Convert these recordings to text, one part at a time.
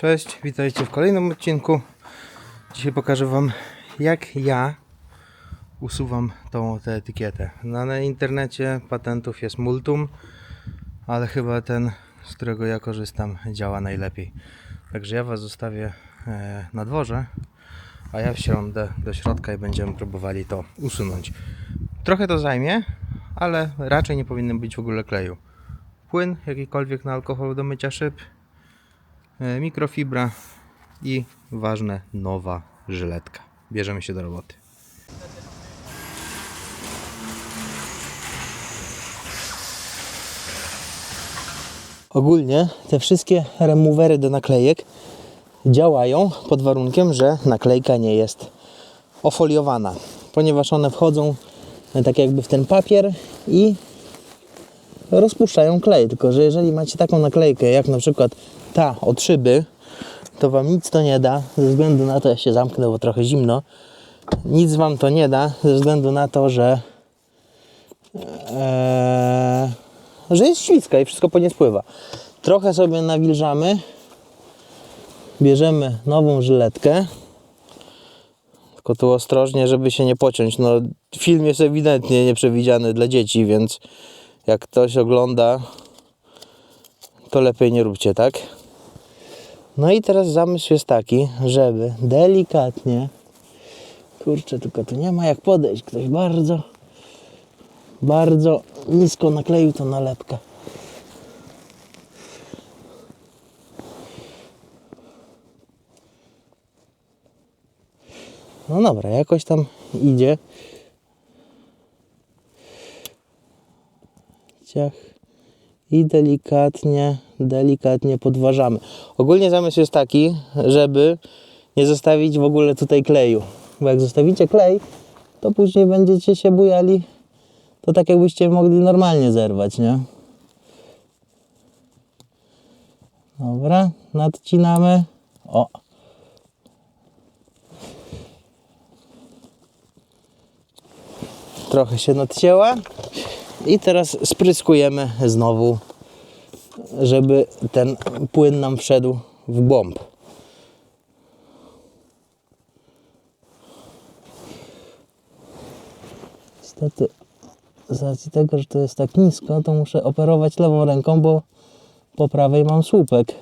Cześć, witajcie w kolejnym odcinku. Dzisiaj pokażę Wam, jak ja usuwam tą tę etykietę. Na internecie patentów jest multum, ale chyba ten, z którego ja korzystam, działa najlepiej. Także ja Was zostawię e, na dworze, a ja wsiądę do środka i będziemy próbowali to usunąć. Trochę to zajmie, ale raczej nie powinno być w ogóle kleju. Płyn jakikolwiek na alkohol do mycia szyb, mikrofibra i ważne nowa żyletka. Bierzemy się do roboty. Ogólnie te wszystkie removery do naklejek działają pod warunkiem, że naklejka nie jest ofoliowana, ponieważ one wchodzą e, tak jakby w ten papier i rozpuszczają klej. Tylko, że jeżeli macie taką naklejkę, jak na przykład ta od szyby, to Wam nic to nie da, ze względu na to, ja się zamknę, bo trochę zimno, nic Wam to nie da, ze względu na to, że eee, że jest śliska i wszystko po nie spływa. Trochę sobie nawilżamy, bierzemy nową żyletkę, tylko tu ostrożnie, żeby się nie pociąć. No, film jest ewidentnie nieprzewidziany dla dzieci, więc jak ktoś ogląda, to lepiej nie róbcie tak. No i teraz zamysł jest taki, żeby delikatnie, kurczę, tylko tu nie ma jak podejść, ktoś bardzo, bardzo nisko nakleił tą nalepkę. No dobra, jakoś tam idzie. Ciach. I delikatnie, delikatnie podważamy. Ogólnie zamysł jest taki, żeby nie zostawić w ogóle tutaj kleju. Bo jak zostawicie klej, to później będziecie się bujali. To tak jakbyście mogli normalnie zerwać, nie? Dobra, nadcinamy. O, trochę się nadcięła i teraz spryskujemy znowu, żeby ten płyn nam wszedł w głąb. Niestety z racji tego, że to jest tak nisko, to muszę operować lewą ręką, bo po prawej mam słupek.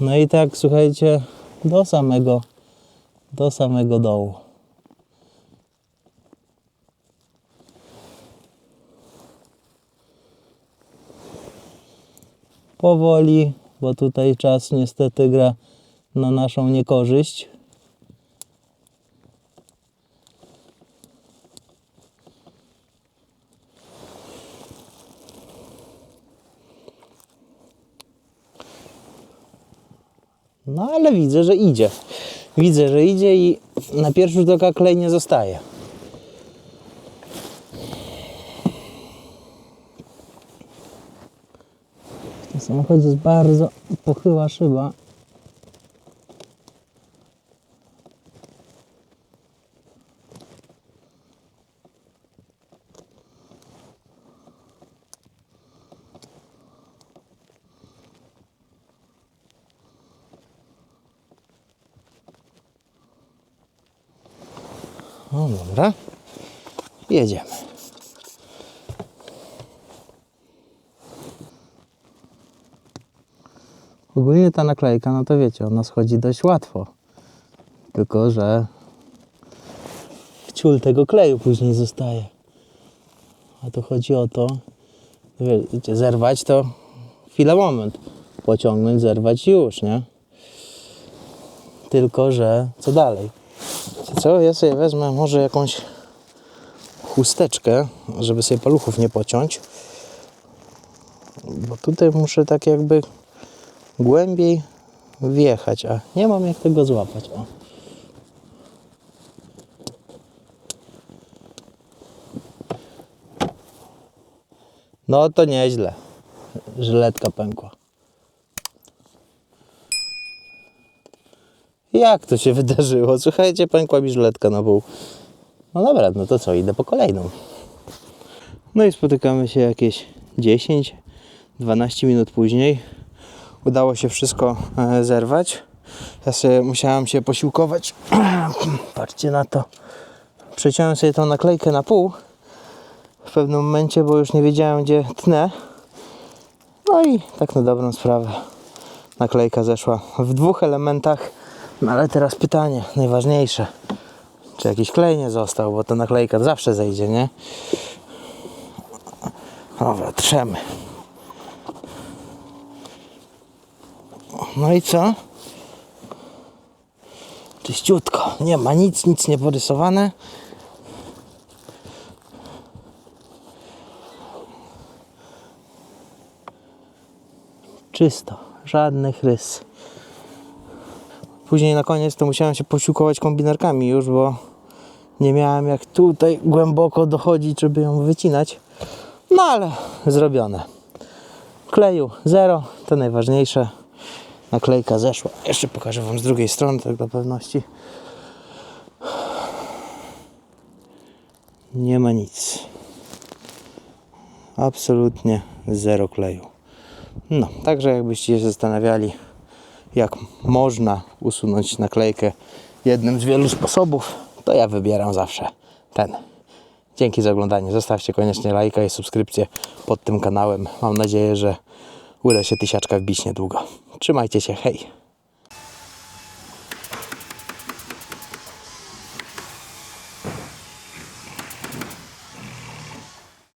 No i tak, słuchajcie, do samego, do samego dołu. Powoli, bo tutaj czas niestety gra na naszą niekorzyść. No ale widzę, że idzie. Widzę, że idzie i na pierwszy rzut oka klej nie zostaje. W tym samochodzie jest bardzo pochyła szyba. No dobra. Jedziemy. Ogólnie ta naklejka, no to wiecie, ona schodzi dość łatwo. Tylko, że ciul tego kleju później zostaje. A tu chodzi o to, wiecie, zerwać to chwilę, moment. Pociągnąć, zerwać już, nie? Tylko, że co dalej? Co, ja sobie wezmę może jakąś chusteczkę, żeby sobie paluchów nie pociąć. Bo tutaj muszę tak jakby głębiej wjechać, a nie mam jak tego złapać. O. No to nieźle. Żyletka pękła. Jak to się wydarzyło? Słuchajcie, pękła mi żyletka na pół. No dobra, no to co, idę po kolejną. No i spotykamy się jakieś 10-12 minut później. Udało się wszystko e, zerwać. Ja sobie musiałem się posiłkować. Patrzcie na to. Przeciąłem sobie tą naklejkę na pół w pewnym momencie, bo już nie wiedziałem gdzie tnę. No i tak na dobrą sprawę naklejka zeszła w dwóch elementach. No ale teraz pytanie, najważniejsze. Czy jakiś klej nie został, bo ta naklejka zawsze zejdzie, nie? Dobra, trzemy. No i co? Czyściutko. Nie ma nic, nic nie porysowane. Czysto. Żadnych rys. Później na koniec to musiałem się posiłkować kombinerkami już, bo nie miałem jak tutaj głęboko dochodzić, żeby ją wycinać. No ale zrobione. Kleju zero, to najważniejsze. Naklejka zeszła. Jeszcze pokażę Wam z drugiej strony, tak dla pewności. Nie ma nic. Absolutnie zero kleju. No, także jakbyście się zastanawiali, jak można usunąć naklejkę jednym z wielu sposobów, to ja wybieram zawsze ten. Dzięki za oglądanie. Zostawcie koniecznie lajka i subskrypcję pod tym kanałem. Mam nadzieję, że uda się tysiaczka wbić niedługo. Trzymajcie się, hej!